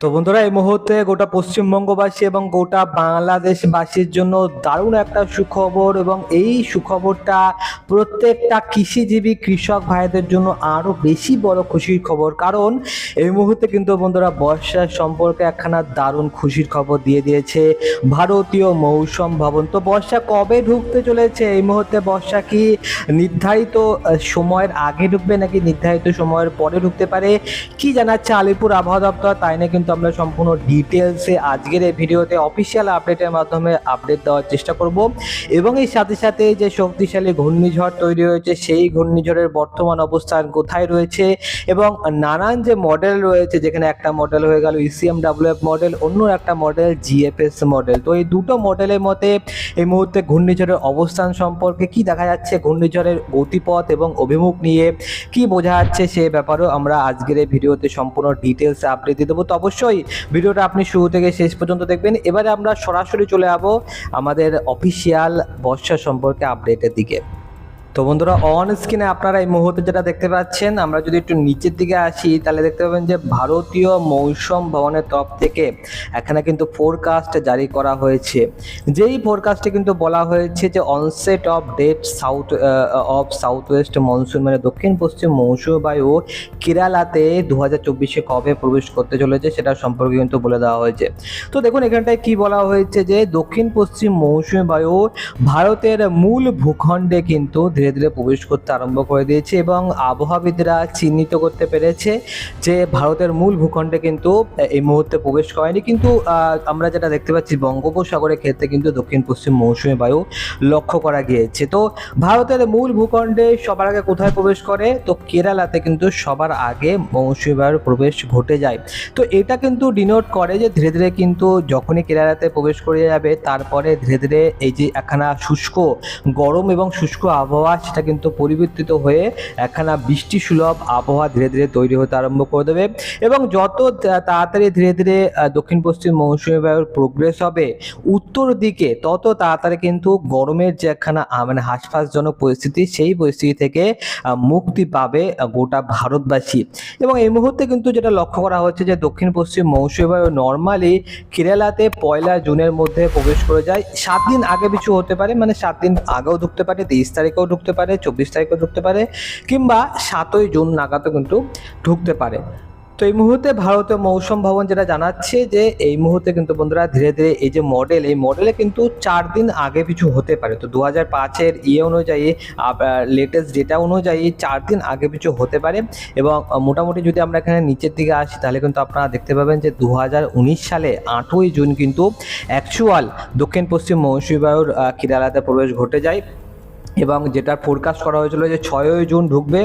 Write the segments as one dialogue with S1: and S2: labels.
S1: তো বন্ধুরা, এই মুহূর্তে গোটা পশ্চিমবঙ্গবাসী এবং গোটা বাংলাদেশবাসীর জন্য দারুণ একটা সুখবর এবং এই সুখবরটা প্রত্যেকটা কৃষিজীবী কৃষক ভাইদের জন্য আরও বেশি বড় খুশির খবর। কারণ এই মুহূর্তে কিন্তু বন্ধুরা বর্ষার সম্পর্কে একখানা দারুণ খুশির খবর দিয়ে দিয়েছে ভারতীয় মৌসুম ভবন। তো বর্ষা কবে ঢুকতে চলেছে? এই মুহূর্তে বর্ষা কি নির্ধারিত সময়ের আগে ঢুকবে নাকি নির্ধারিত সময়ের পরে ঢুকতে পারে? কি জানাচ্ছে আলিপুর আবহাওয়া দপ্তর? তাই না কিন্তু আমরা সম্পূর্ণ ডিটেলসে আজকের এই ভিডিওতে অফিসিয়াল আপডেটের মাধ্যমে আপডেট দেওয়ার চেষ্টা করব। এবং এই সাথে সাথে যে শক্তিশালী ঘূর্ণিঝড় তৈরি হয়েছে, সেই ঘূর্ণিঝড়ের বর্তমান অবস্থান কোথায় রয়েছে এবং নানান যে মডেল রয়েছে, যেখানে একটা মডেল হয়ে গেল ইসিএম ডাব্লিউএফ মডেল অন্য একটা মডেল জিএফএস মডেল তো এই দুটো মডেলের মতে এই মুহূর্তে ঘূর্ণিঝড়ের অবস্থান সম্পর্কে কি দেখা যাচ্ছে, ঘূর্ণিঝড়ের গতিপথ এবং অভিমুখ নিয়ে কি বোঝা যাচ্ছে, সে ব্যাপারেও আমরা আজকের এই ভিডিওতে সম্পূর্ণ ডিটেলস আপডেট দিয়ে দেবো। তো অবশ্যই ভিডিওটা আপনি শুরু থেকে শেষ পর্যন্ত দেখবেন। এবারে আমরা সরাসরি চলে যাব আমাদের অফিসিয়াল বর্ষা সম্পর্কে আপডেটের দিকে। তো বন্ধুরা অন স্ক্রিনে আপনারা এই মুহূর্তে যেটা দেখতে পাচ্ছেন, আমরা যদি একটু নিচের দিকে আসি, তাহলে দেখতে পাবেন যে ভারতীয় মৌসুম ভবনের তরফ থেকে এখানে কিন্তু ফোরকাস্ট জারি করা হয়েছে। যেই ফোরকাস্টে কিন্তু বলা হয়েছে যে onset of date south of south west monsoon মানে দক্ষিণ পশ্চিম মৌসুমী বায়ু কেরালাতে দু হাজার চব্বিশে কবে প্রবেশ করতে চলেছে, সেটা সম্পর্কে কিন্তু বলে দেওয়া হয়েছে। তো দেখুন, এখানটায় কি বলা হয়েছে যে দক্ষিণ পশ্চিম মৌসুমী বায়ু ভারতের মূল ভূখণ্ডে কিন্তু ধীরে ধীরে ধীরে প্রবেশ করতে আরম্ভ করে দিয়েছে এবং আবহাওয়াবিদরা চিহ্নিত করতে পেরেছে যে ভারতের মূল ভূখণ্ডে কিন্তু এই মুহূর্তে প্রবেশ করেনি। কিন্তু আমরা যেটা দেখতে পাচ্ছি, বঙ্গোপসাগরের ক্ষেত্রে কিন্তু দক্ষিণ, পশ্চিম মৌসুমী বায়ু লক্ষ্য করা গিয়েছে। তো ভারতের মূল ভূখণ্ডে সবার আগে কোথায় প্রবেশ করে? তো কেরালাতে কিন্তু সবার আগে মৌসুমী বায়ুর প্রবেশ ঘটে যায়। তো এটা কিন্তু ডিনোট করে যে ধীরে ধীরে কিন্তু যখনই কেরালাতে প্রবেশ করে যাবে, তারপরে ধীরে ধীরে এই যে একখানা শুষ্ক গরম এবং শুষ্ক আবহাওয়া সেটা কিন্তু পরিবর্তিত হয়ে একখানা বৃষ্টি সুলভ আবহাওয়া ধীরে ধীরে তৈরি হতে আরম্ভ করে দেবে। এবং যত তাড়াতাড়ি ধীরে ধীরে দক্ষিণ পশ্চিম মৌসুমী বায়ুর প্রোগ্রেস হবে, উত্তর দিকে তত তাড়াতাড়ি কিন্তু গরমের যে একখানা মানে হাসফাসজনক পরিস্থিতি, সেই পরিস্থিতি থেকে মুক্তি পাবে গোটা ভারতবাসী। এবং এই মুহূর্তে কিন্তু যেটা লক্ষ্য করা হচ্ছে যে দক্ষিণ পশ্চিম মৌসুমী বায়ু নর্মালি কেরালাতে পয়লা জুনের মধ্যে প্রবেশ করে যায়। সাত দিন আগে পিছু হতে পারে মানে সাত দিন আগেও ঢুকতে পারে, তেইশ তারিখেও ঢুকতে পারে, চব্বিশ তারিখেও ঢুকতে পারে, কিংবা সাতই জুন নাগাদও কিন্তু ঢুকতে পারে। তো এই মুহূর্তে ভারতীয় মৌসুম ভবন যেটা জানাচ্ছে যে, এই মুহূর্তে কিন্তু বন্ধুরা ধীরে ধীরে এই যে মডেল এই মডেলে কিন্তু চার দিন আগে পিছু হতে পারে। তো দু হাজার পাঁচের ইয়ে অনুযায়ী লেটেস্ট ডেটা অনুযায়ী চার দিন আগে পিছু হতে পারে। এবং মোটামুটি যদি আমরা এখানে নিচের দিকে আসি, তাহলে কিন্তু আপনারা দেখতে পাবেন যে দু হাজার উনিশ সালে আটই জুন কিন্তু অ্যাকচুয়াল দক্ষিণ পশ্চিম মৌসুমী বায়ুর কেরালাতে প্রবেশ ঘটে যায়। এবং যেটা ফোরকাস্ট করা হয়েছিল যে ছয়ই জুন ঢুকবে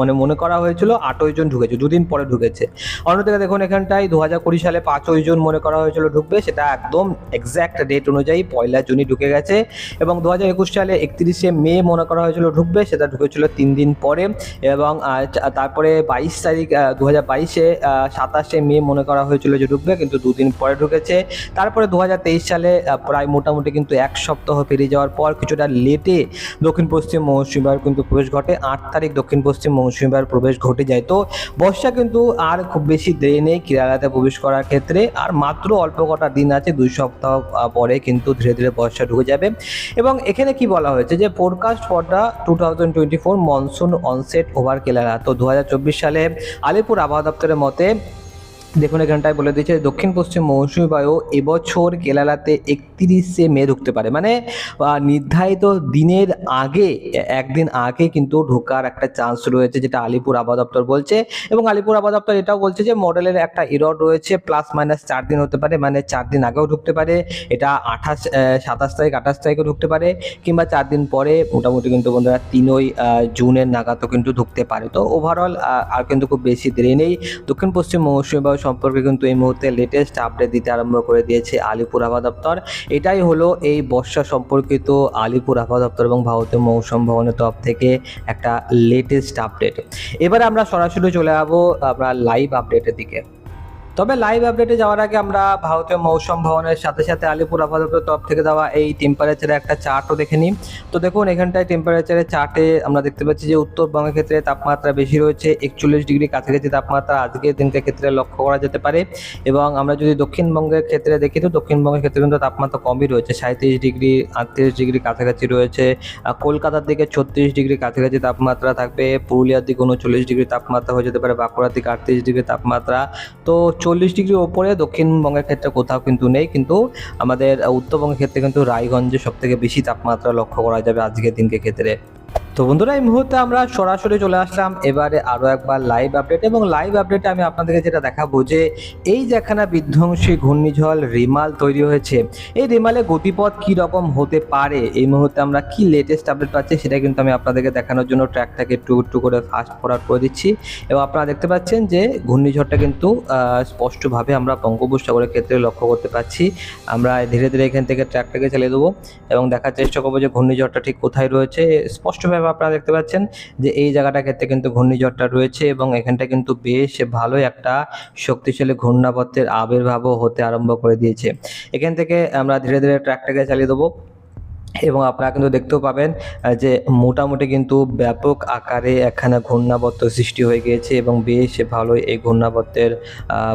S1: মানে মনে করা হয়েছিল আটই জুন ঢুকেছে, দুদিন পরে ঢুকেছে। অন্যদিকে দেখুন, এখানটায় দু হাজার কুড়ি সালে পাঁচই জুন মনে করা হয়েছিল ঢুকবে, সেটা একদম এক্স্যাক্ট ডেট অনুযায়ী পয়লা জুনই ঢুকে গেছে। এবং দু হাজার একুশ সালে একত্রিশে মে মনে করা হয়েছিল ঢুকবে, সেটা ঢুকেছিল তিন দিন পরে। এবং তারপরে বাইশ তারিখ দু হাজার বাইশে সাতাশে মে মনে করা হয়েছিল যে ঢুকবে, কিন্তু দুদিন পরে ঢুকেছে। তারপরে দু হাজার তেইশ সালে প্রায় মোটামুটি কিন্তু এক সপ্তাহ পেরিয়ে যাওয়ার পর কিছুটা লেটে দক্ষিণ পশ্চিম মৌসুমী বায়ুর কিন্তু প্রবেশ ঘটে। আট তারিখ দক্ষিণ পশ্চিম মৌসুমী বায়ুর প্রবেশ ঘটে যায়। তো বর্ষা কিন্তু আর খুব বেশি দেরি নেই কেরালাতে প্রবেশ করার ক্ষেত্রে। আর মাত্র অল্প কটা দিন আছে, দুই সপ্তাহ পরে কিন্তু ধীরে ধীরে বর্ষা ঢুকে যাবে। এবং এখানে কি বলা হয়েছে যে forecast for the two thousand twenty four monsoon onset over Kerala. তো দু হাজার চব্বিশ সালে আলিপুর আবহাওয়া দপ্তরের মতে দেখুন, এখানটায় বলে দিয়েছে, দক্ষিণ পশ্চিম মৌসুমী বায়ু এবছর কেরালাতে একত্রিশে মে ঢুকতে পারে। মানে নির্ধারিত দিনের আগে, একদিন আগে কিন্তু ঢোকার একটা চান্স রয়েছে, যেটা আলিপুর আবহাওয়া দপ্তর বলছে। এবং আলিপুর আবহাওয়া দপ্তর এটাও বলছে যে মডেলের একটা ইরড রয়েছে প্লাস মাইনাস চার দিন হতে পারে মানে চার দিন আগেও ঢুকতে পারে। এটা আঠাশ সাতাশ তারিখ, আঠাশ তারিখেও ঢুকতে পারে, কিংবা চার দিন পরে, মোটামুটি কিন্তু বন্ধুরা তিনই জুনের নাগাদও কিন্তু ঢুকতে পারে। তো ওভারঅল আর কিন্তু খুব বেশি দেরি নেই। দক্ষিণ পশ্চিম মৌসুমী বায়ু সম্পর্কে কিন্তু এই মুহূর্তে লেটেস্ট আপডেট দিতে আরম্ভ করে দিয়েছে আলিপুর আবহাওয়া দপ্তর। এটাই হলো এই বর্ষা সম্পর্কিত আলিপুর আবহাওয়া দপ্তর এবং ভারতীয় মৌসুম ভবনের তরফ থেকে একটা লেটেস্ট আপডেট এবার আমরা সরাসরি চলে যাব আমরা লাইভ আপডেটের দিকে। তবে লাইভ আপডেটে যাওয়ার আগে আমরা ভারতীয় মৌসুম ভবনের সাথে সাথে আলিপুর দপ্তরের তরফ থেকে দেওয়া এই টেম্পারেচারের একটা চার্টও দেখে নিই। তো দেখুন, এখানটায় টেম্পারেচারের চার্টে আমরা দেখতে পাচ্ছি যে উত্তরবঙ্গের ক্ষেত্রে তাপমাত্রা বেশি রয়েছে, একচল্লিশ ডিগ্রি কাছাকাছি তাপমাত্রা আজকের দিনকের ক্ষেত্রে লক্ষ্য করা যেতে পারে। এবং আমরা যদি দক্ষিণবঙ্গের ক্ষেত্রে দেখি, তো দক্ষিণবঙ্গের ক্ষেত্রে কিন্তু তাপমাত্রা কমই রয়েছে সাঁত্রিশ ডিগ্রি, আটত্রিশ ডিগ্রি কাছাকাছি রয়েছে। কলকাতার দিকে ছত্রিশ ডিগ্রি কাছাকাছি তাপমাত্রা থাকবে, পুরুলিয়ার দিকে উনচল্লিশ ডিগ্রি তাপমাত্রা হয়ে যেতে পারে, বাঁকুড়ার দিকে আটত্রিশ ডিগ্রি তাপমাত্রা। তো চল্লিশ ডিগ্রি ওপরে, দক্ষিণবঙ্গের ক্ষেত্রে কোথাও কিন্তু নেই, কিন্তু আমাদের উত্তরবঙ্গের ক্ষেত্রে কিন্তু রায়গঞ্জে সব থেকে বেশি তাপমাত্রা লক্ষ্য করা যাবে আজকের দিনকে ক্ষেত্রে। তো বন্ধুরা, এই মুহূর্তে আমরা সরাসরি চলে আসলাম। এবারে আরও একবার লাইভ আপডেট এবং লাইভ আপডেটে আমি আপনাদেরকে যেটা দেখাবো যে, এই যেখানে বিধ্বংসী ঘূর্ণিঝড় রিমাল তৈরি হয়েছে, এই রিমালের গতিপথ কী রকম হতে পারে? এই মুহূর্তে আমরা কি লেটেস্ট আপডেট পাচ্ছি সেটা কিন্তু আমি আপনাদেরকে দেখানোর জন্য ট্র্যাকটাকে একটু একটু করে ফাস্ট ফরওয়ার্ড করে দিচ্ছি। এবং আপনারা দেখতে পাচ্ছেন যে, ঘূর্ণিঝড়টা কিন্তু স্পষ্টভাবে আমরা বঙ্গোপসাগরের ক্ষেত্রে লক্ষ্য করতে পারছি আমরা ধীরে ধীরে এখান থেকে ট্র্যাকটাকে চালিয়ে দেবো এবং দেখার চেষ্টা করব যে ঘূর্ণিঝড়টা ঠিক কোথায় রয়েছে। স্পষ্টভাবে আপনারা দেখতে পাচ্ছেন যে এই জায়গাটা ক্ষেত্রে কিন্তু ঘূর্ণিঝড়টা রয়েছে এবং এখানটা কিন্তু বেশ ভালো একটা শক্তিশালী ঘূর্ণাবর্তের আবির্ভাবও হতে আরম্ভ করে দিয়েছে। এখান থেকে আমরা ধীরে ধীরে ট্র্যাকটাকে চালিয়ে দেবো। এবং আপনারা কিন্তু দেখতেও পাবেন যে মোটামুটি কিন্তু ব্যাপক আকারে একখানা ঘূর্ণাবর্ত সৃষ্টি হয়ে গিয়েছে এবং বেশ ভালোই এই ঘূর্ণাবর্তের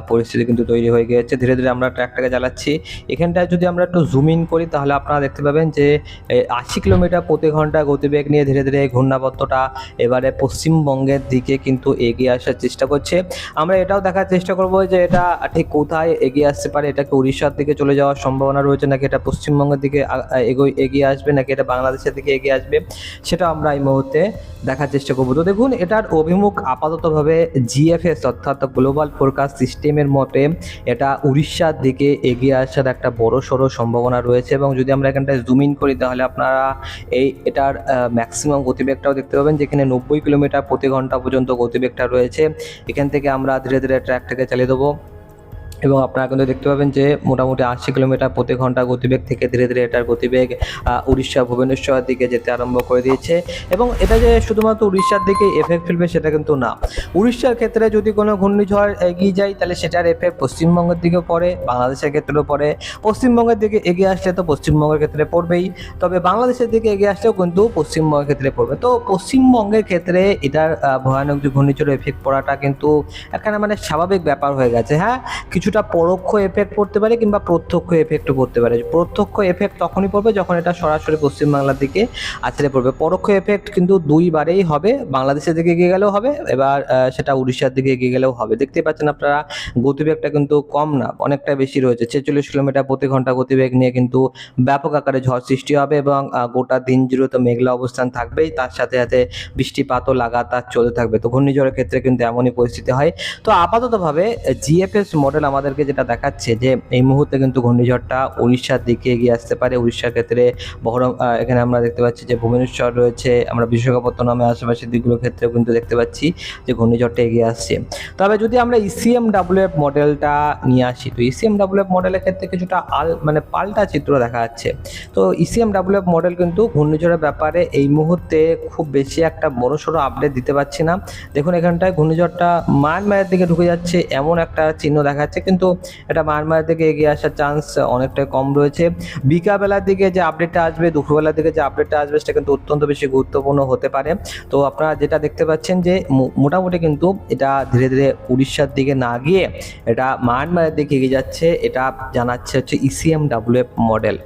S1: পরিস্থিতি কিন্তু তৈরি হয়ে গিয়েছে। ধীরে ধীরে আমরা ট্র্যাকটাকে চালাচ্ছি। এখানটায় যদি আমরা একটু জুম ইন করি, তাহলে আপনারা দেখতে পাবেন যে আশি কিলোমিটার প্রতি ঘণ্টা গতিবেগ নিয়ে ধীরে ধীরে এই ঘূর্ণাবর্তটা এবারে পশ্চিমবঙ্গের দিকে কিন্তু এগিয়ে আসার চেষ্টা করছে। আমরা এটাও দেখার চেষ্টা করব যে এটা ঠিক কোথায় এগিয়ে আসতে পারে এটাকে উড়িষ্যার দিকে চলে যাওয়ার সম্ভাবনা রয়েছে নাকি এটা পশ্চিমবঙ্গের দিকে এগোয় এগিয়ে আসবে নাকি এটা বাংলাদেশের দিকে এগিয়ে আসবে সেটা আমরা এই মুহূর্তে দেখার চেষ্টা করব। তো দেখুন, এটার অভিমুখ আপাততভাবে জিএফএস অর্থাৎ গ্লোবাল ফোরকাস্ট সিস্টেমের মতে এটা উড়িষ্যার দিকে এগিয়ে আসার একটা বড় সড়ো সম্ভাবনা রয়েছে এবং যদি আমরা এখানটায় জুম ইন করি, তাহলে আপনারা এই এটার ম্যাক্সিমাম গতিবেগটাও দেখতে পাবেন, যেখানে নব্বই কিলোমিটার প্রতি ঘণ্টা পর্যন্ত গতিবেগটা রয়েছে। এখান থেকে আমরা ধীরে ধীরে ট্র্যাকটাকে চালিয়ে দেবো। এবং আপনারা কিন্তু দেখতে পাবেন যে মোটামুটি আশি কিলোমিটার প্রতি ঘণ্টা গতিবেগ থেকে ধীরে ধীরে এটার গতিবেগ উড়িষ্যা ভুবনেশ্বরের দিকে যেতে আরম্ভ করে দিয়েছে। এবং এটা যে শুধুমাত্র উড়িষ্যার দিকে এফেক্ট ফেলবে সেটা কিন্তু না। উড়িষ্যার ক্ষেত্রে যদি কোনো ঘূর্ণিঝড় এগিয়ে যায়, তাহলে সেটার এফেক্ট পশ্চিমবঙ্গের দিকে পড়ে, বাংলাদেশের ক্ষেত্রেও পড়ে। পশ্চিমবঙ্গের দিকে এগিয়ে আসলে তো পশ্চিমবঙ্গের ক্ষেত্রে পড়বেই। তবে বাংলাদেশের দিকে এগিয়ে আসলেও কিন্তু পশ্চিমবঙ্গের ক্ষেত্রে পড়বে। তো পশ্চিমবঙ্গের ক্ষেত্রে এটার ভয়ানক যে ঘূর্ণিঝড় এফেক্ট পড়াটা কিন্তু এখানে মানে স্বাভাবিক ব্যাপার হয়ে গেছে। হ্যাঁ? কিছুটা পরোক্ষ এফেক্ট পড়তে পারে কিংবা প্রত্যক্ষ এফেক্টও পড়তে পারে। প্রত্যক্ষ এফেক্ট তখনই পড়বে যখন এটা সরাসরি পশ্চিমবাংলার দিকে আছড়ে পড়বে। পরোক্ষ এফেক্ট কিন্তু দুইবারেই হবে। বাংলাদেশের দিকে এগিয়ে গেলেও হবে, এবার সেটা উড়িষ্যার দিকে এগিয়ে গেলেও হবে। দেখতেই পাচ্ছেন আপনারা, গতিবেগটা কিন্তু কম না অনেকটা বেশি রয়েছে। ছেচল্লিশ কিলোমিটার প্রতি ঘণ্টা গতিবেগ নিয়ে কিন্তু ব্যাপক আকারে ঝড় সৃষ্টি হবে এবং গোটা দিন জুড়ে তো মেঘলা অবস্থান থাকবেই। তার সাথে সাথে বৃষ্টিপাতও লাগাতার চলতে থাকবে। তো ঘূর্ণিঝড়ের ক্ষেত্রে কিন্তু এমনই পরিস্থিতি হয়। তো আপাততভাবে জিএফএস মডেল আমাদেরকে যেটা দেখাচ্ছে যে এই মুহূর্তে কিন্তু ঘূর্ণিঝড়টা উড়িষ্যার দিকে এগিয়ে আসতে পারে। উড়িষ্যার ক্ষেত্রে বহরম এখানে আমরা দেখতে পাচ্ছি যে ভুবনেশ্বর রয়েছে, আমরা বিশাখাপত্তনমের আশেপাশের দিকগুলোর ক্ষেত্রেও কিন্তু দেখতে পাচ্ছি যে ঘূর্ণিঝড়টা এগিয়ে আসছে। তবে যদি আমরা ইসিএম ডাব্লিউএফ মডেলটা নিয়ে আসি, তো ইসিএম ডাব্লিউএফ মডেলের ক্ষেত্রে কিছুটা আল মানে পাল্টা চিত্র দেখা যাচ্ছে। তো ইসিএম ডাব্লিউএফ মডেল কিন্তু ঘূর্ণিঝড়ের ব্যাপারে এই মুহূর্তে খুব বেশি একটা বড় সড়ো আপডেট দিতে পারছি না। দেখুন, এখানটায় ঘূর্ণিঝড়টা মায়ানমারের দিকে ঢুকে যাচ্ছে, এমন একটা চিহ্ন দেখা যাচ্ছে। কিন্তু এটা মায়ানমার থেকে এগিয়ে আসার চান্স অনেকটাই কম রয়েছে। বিকাবেলার দিকে যে আপডেটটা আসবে, দুপুরবেলার দিকে যে আপডেটটা আসবে, সেটা কিন্তু অত্যন্ত বেশি গুরুত্বপূর্ণ হতে পারে। তো আপনারা যেটা দেখতে পাচ্ছেন যে মোটামুটি কিন্তু এটা ধীরে ধীরে উড়িষ্যার দিকে না গিয়ে এটা মায়ানমারের দিকে এগিয়ে যাচ্ছে। এটা জানাচ্ছে হচ্ছে E ইসিএম ডাব্লিউএফ মডেল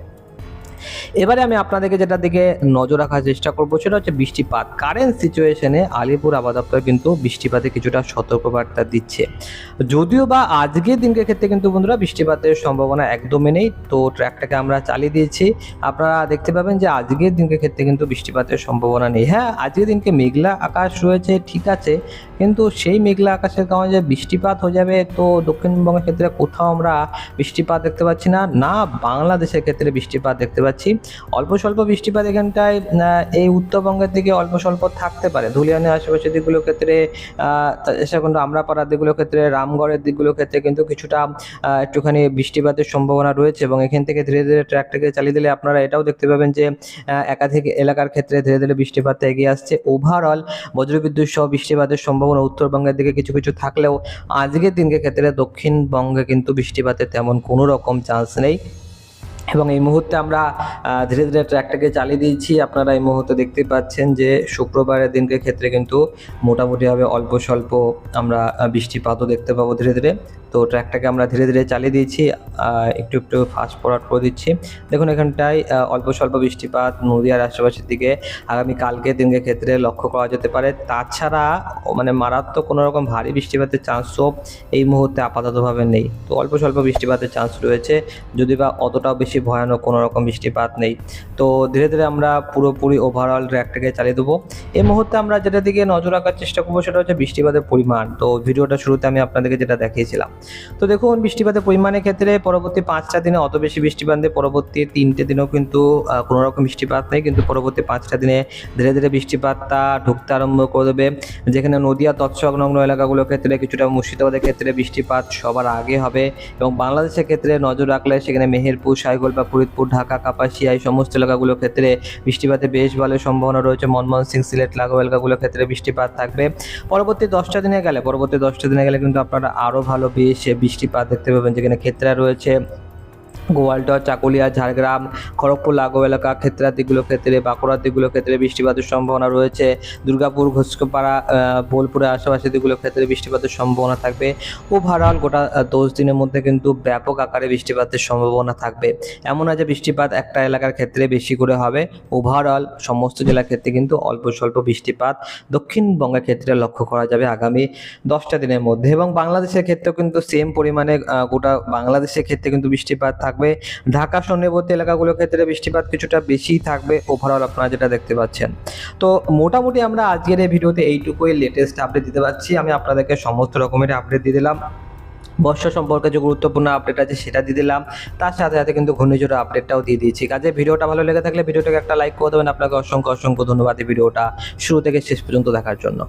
S1: এবারে আমি আপনাদেরকে যেটা দিকে নজর রাখার চেষ্টা করব, সেটা হচ্ছে বৃষ্টিপাত। কারেন্ট সিচুয়েশনে আলিপুর আবহাওয়া দপ্তর কিন্তু বৃষ্টিপাতে কিছুটা সতর্কবার্তা দিচ্ছে। যদিও বা আজকের দিনকে ক্ষেত্রে কিন্তু বন্ধুরা বৃষ্টিপাতের সম্ভাবনা একদমই নেই। তো ট্র্যাকটাকে আমরা চালিয়ে দিয়েছি। আপনারা দেখতে পাবেন যে আজকের দিনকে ক্ষেত্রে কিন্তু বৃষ্টিপাতের সম্ভাবনা নেই। হ্যাঁ আজকের দিনকে মেঘলা আকাশ রয়েছে, ঠিক আছে। কিন্তু সেই মেঘলা আকাশের কারণে যে বৃষ্টিপাত হয়ে যাবে, তো দক্ষিণবঙ্গের ক্ষেত্রে কোথাও আমরা বৃষ্টিপাত দেখতে পাচ্ছি না। না, বাংলাদেশের ক্ষেত্রে বৃষ্টিপাত দেখতে পাচ্ছি পাচ্ছি। অল্প স্বল্প বৃষ্টিপাত এখানটায় এই উত্তরবঙ্গের দিকে অল্প স্বল্প থাকতে পারে। ধুলিয়ানের আশেপাশের দিকগুলোর ক্ষেত্রে সেখানে আমরা পাড়ার দিকগুলোর ক্ষেত্রে, রামগড়ের দিকগুলোর ক্ষেত্রে কিন্তু কিছুটা একটুখানি বৃষ্টিপাতের সম্ভাবনা রয়েছে এবং এখান থেকে ধীরে ধীরে ট্র্যাকটাকে চালিয়ে দিলে আপনারা এটাও দেখতে পাবেন যে একাধিক এলাকার ক্ষেত্রে ধীরে ধীরে বৃষ্টিপাত এগিয়ে আসছে। ওভারঅল বজ্রবিদ্যুৎ সহ বৃষ্টিপাতের সম্ভাবনা উত্তরবঙ্গের দিকে কিছু কিছু থাকলেও, আজকের দিনকে ক্ষেত্রে দক্ষিণবঙ্গে কিন্তু বৃষ্টিপাতের তেমন কোনো রকম চান্স নেই। এবং এই মুহূর্তে আমরা ধীরে ধীরে ট্র্যাকটাকে চালিয়ে দিয়েছি। আপনারা এই মুহূর্তে দেখতে পাচ্ছেন যে শুক্রবারের দিনকে ক্ষেত্রে কিন্তু মোটামুটিভাবে অল্প স্বল্প আমরা বৃষ্টিপাতও দেখতে পাবো ধীরে ধীরে। তো ট্র্যাকটাকে আমরা ধীরে ধীরে চালিয়ে দিয়েছি একটু একটু ফাস্ট ফরওয়ার্ড করে দিচ্ছি। দেখুন, এখানটায় অল্প স্বল্প বৃষ্টিপাত নদীয়ার আশেপাশের দিকে আগামী কালকের দিনকে ক্ষেত্রে লক্ষ্য করা যেতে পারে। তাছাড়া মানে মারাত্মক কোনো রকম ভারী বৃষ্টিপাতের চান্সও এই মুহূর্তে আপাততভাবে নেই। তো অল্প স্বল্প বৃষ্টিপাতের চান্স রয়েছে যদি বা অতটাও বেশি ভয়ানক কোনো রকম বৃষ্টিপাত নেই। তো ধীরে ধীরে আমরা পুরোপুরি ওভারঅল ট্র্যাকটাকে চালিয়ে দেবো। এই মুহূর্তে আমরা যেটা দিকে নজর রাখার চেষ্টা করব, সেটা হচ্ছে বৃষ্টিপাতের পরিমাণ। তো ভিডিওটা শুরুতে আমি আপনাদেরকে যেটা দেখিয়েছিলাম। তো দেখুন, বৃষ্টিপাতের পরিমাণের ক্ষেত্রে পরবর্তী পাঁচটা দিনে অত বেশি বৃষ্টিপাত নেই। পরবর্তী তিনটে দিনেও কিন্তু কোনো রকম বৃষ্টিপাত নেই। কিন্তু পরবর্তী পাঁচটা দিনে ধীরে ধীরে বৃষ্টিপাতটা ঢুকতে আরম্ভ করে দেবে। যেখানে নদিয়া তৎসংলগ্ন এলাকাগুলোর ক্ষেত্রে কিছুটা মুর্শিদাবাদের ক্ষেত্রে বৃষ্টিপাত সবার আগে হবে এবং বাংলাদেশের ক্ষেত্রে নজর রাখলে সেখানে মেহেরপুর সাইগোলপা ফরিদপুর, ঢাকা, কাপাসিয়া এই সমস্ত এলাকাগুলোর ক্ষেত্রে বৃষ্টিপাতে বেশ ভালো সম্ভাবনা রয়েছে। মনমোহন সিং, সিলেট লাগো এলাকাগুলোর ক্ষেত্রে বৃষ্টিপাত থাকবে। পরবর্তী দশটা দিনে গেলে, পরবর্তী দশটা দিনে গেলে কিন্তু আপনারা আরও ভালো বেশ বৃষ্টিপাত দেখতে পাবেন যেখানে ক্ষেত্রা রয়েছে। গোয়ালটর, চাকুলিয়া, ঝাড়গ্রাম, খড়গপুর লাগো এলাকা, ক্ষেত্রার দিকগুলোর ক্ষেত্রে, বাঁকুড়ার দিকগুলোর ক্ষেত্রে বৃষ্টিপাতের সম্ভাবনা রয়েছে। দুর্গাপুর ঘোষকপাড়া বোলপুরের আশেপাশের দিকগুলোর ক্ষেত্রে বৃষ্টিপাতের সম্ভাবনা থাকবে। ওভারঅল গোটা দশ দিনের মধ্যে কিন্তু ব্যাপক আকারে বৃষ্টিপাতের সম্ভাবনা থাকবে। এমন আছে বৃষ্টিপাত একটা এলাকার ক্ষেত্রে বেশি করে হবে। ওভারঅল সমস্ত জেলার ক্ষেত্রে কিন্তু অল্প স্বল্প বৃষ্টিপাত দক্ষিণবঙ্গের ক্ষেত্রে লক্ষ্য করা যাবে আগামী দশটা দিনের মধ্যে। এবং বাংলাদেশের ক্ষেত্রেও কিন্তু সেম পরিমাণে গোটা বাংলাদেশের ক্ষেত্রে কিন্তু বৃষ্টিপাত থাকবে। ঢাকা, সন্নিবর্তী এলাকাগুলোর ক্ষেত্রে বৃষ্টিপাত কিছুটা বেশিই থাকবে ওভারঅল আপনারা যেটা দেখতে পাচ্ছেন। তো মোটামুটি আমরা আজকের এই ভিডিওতে এইটুকুই লেটেস্ট আপডেট দিতে পারছি। আমি আপনাদেরকে সমস্ত রকমের আপডেট দিয়ে দিলাম। বর্ষা সম্পর্কে যে গুরুত্বপূর্ণ আপডেট আছে সেটা দিয়ে দিলাম। তার সাথে সাথে কিন্তু ঘূর্ণিঝড়ের আপডেটটাও দিয়ে দিয়েছি। কাজে ভিডিওটা ভালো লেগে থাকলে ভিডিওটাকে একটা লাইক করে দেবেন। আপনাকে অসংখ্য অসংখ্য ধন্যবাদ এই ভিডিওটা শুরু থেকে শেষ পর্যন্ত দেখার জন্য।